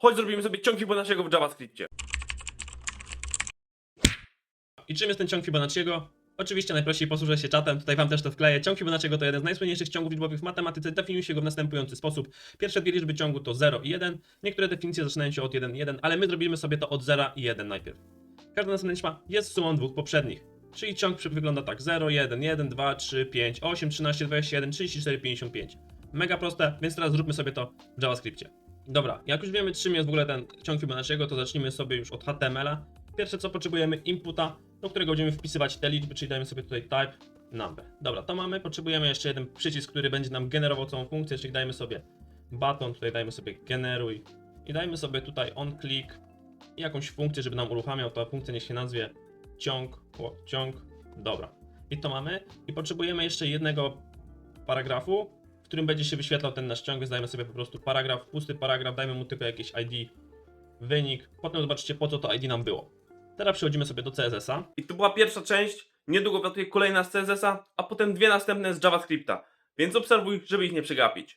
Chodź zrobimy sobie ciąg Fibonacciego w JavaScriptie. I czym jest ten ciąg Fibonacciego? Oczywiście najprościej posłużę się czatem, tutaj wam też to wkleję. Ciąg Fibonacciego to jeden z najsłynniejszych ciągów liczbowych w matematyce. Definiuje się go w następujący sposób. Pierwsze dwie liczby ciągu to 0 i 1. Niektóre definicje zaczynają się od 1 i 1, ale my zrobimy sobie to od 0 i 1 najpierw. Każda następna liczba jest sumą dwóch poprzednich. Czyli ciąg wygląda tak 0, 1, 1, 2, 3, 5, 8, 13, 21, 34, 55. Mega proste, więc teraz zróbmy sobie to w JavaScriptie. Dobra, jak już wiemy czym jest w ogóle ten ciąg Fibonacciego, to zacznijmy sobie już od HTML-a. Pierwsze co potrzebujemy inputa, do którego będziemy wpisywać te liczby, czyli dajemy sobie tutaj type number. Dobra, to mamy. Potrzebujemy jeszcze jeden przycisk, który będzie nam generował całą funkcję, czyli dajmy sobie button, tutaj dajmy sobie generuj i dajmy sobie tutaj on click i jakąś funkcję, żeby nam uruchamiał. Ta funkcja niech się nazwie ciąg, o, ciąg. Dobra. I to mamy. I potrzebujemy jeszcze jednego paragrafu, którym będzie się wyświetlał ten nasz ciąg, więc dajmy sobie po prostu paragraf, pusty paragraf, dajmy mu tylko jakieś ID, wynik. Potem zobaczycie po co to ID nam było. Teraz przechodzimy sobie do CSS-a. I to była pierwsza część. Niedługo wlatuje kolejna z CSS-a, a potem dwie następne z JavaScripta. Więc obserwuj, żeby ich nie przegapić.